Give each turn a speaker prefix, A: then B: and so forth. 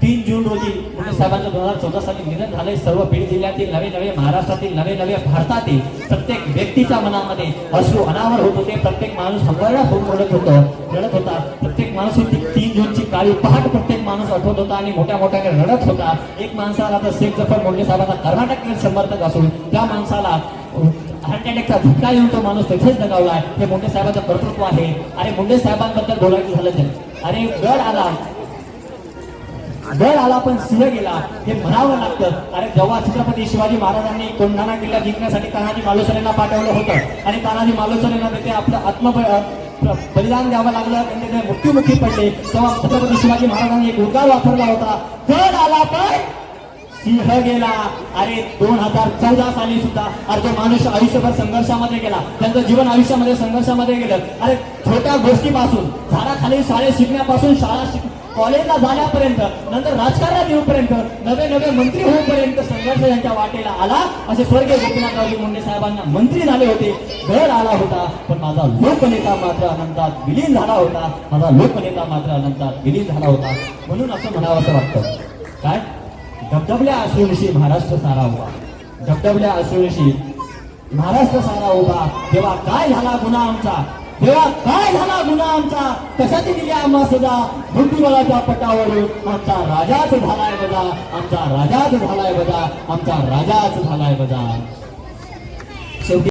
A: तीन जून रोजी मुंडे साहेबांचं दोन हजार चौदा साली निधन झालंय. सर्व बीड जिल्ह्यातील नवे नवे महाराष्ट्रातील नवे नवे भारतातील प्रत्येक व्यक्तीच्या मनामध्ये अश्रू अनावर होत होते. प्रत्येक माणूस हंबरडा होऊन रडत होतो रडत होता. प्रत्येक माणूस तीन जूनची काळी पहाट प्रत्येक माणूस आठवत होता आणि मोठ्या मोठ्याने रडत होता. एक माणसाला तर शेख जफर मुंडे साहेबांचा कर्नाटक समर्थक असून त्या माणसाला हार्ट अटॅकचा धक्का येऊन तो माणूस तिथेच दगावला. हे मुंडे साहेबांचं कर्तृत्व आहे. आणि मुंडे साहेबांबद्दल बोलायचं झालं तर? अरे गड आला. गड आला पण सिंह गेला. हे म्हणावं लागतं. अरे जेव्हा छत्रपती शिवाजी महाराजांनी कोंढाणा किल्ला जिंकण्यासाठी तानाजी मालुसरेंना पाठवलं होतं आणि तानाजी मालुसरेंना तिथे आपलं आत्म बलिदान द्यावं लागलं त्यांनी ते मृत्यूमुखी पडले. तेव्हा छत्रपती शिवाजी महाराजांनी एक उद्गार वापरला होता. गड आला पण सिंह गेला. अरे दोन हजार चौदा साली सुद्धा अरे तो माणूस आयुष्यभर संघर्षामध्ये गेला. त्यांचं जीवन आयुष्यामध्ये संघर्षामध्ये गेलं. अरे छोट्या गोष्टीपासून झाडाखाली शाळेत शिकण्यापासून शाळा शिक कॉलेजला जाण्यापर्यंत नंतर राजकारणात येऊपर्यंत नवे नवे मंत्री होऊपर्यंत संघर्ष यांच्या वाटेला आला. असे स्वर्गीय गोपीनाथरावजी मुंडे साहेबांना मंत्री झाले होते. घर आला होता पण माझा लोकनेता मात्र अनंतात विलीन झाला होता. माझा लोकनेता मात्र अनंतात विलीन झाला होता. म्हणून असं म्हणावं असं वाटतं. काय? धबधबल्या अश्रूनिशी महाराष्ट्र सारा उभा. धबधबल्या अश्रूनिशी महाराष्ट्र सारा उभा. तेव्हा काय झाला गुन्हा आमचा? तेव्हा काय पुन्हा आमचा कशाची दिली आम्हा सुद्धा? बुद्धिबळाच्या पटावरून आमचा राजाच झालाय बजा आमचा राजाच झालाय बजा आमचा राजाच झालाय बजा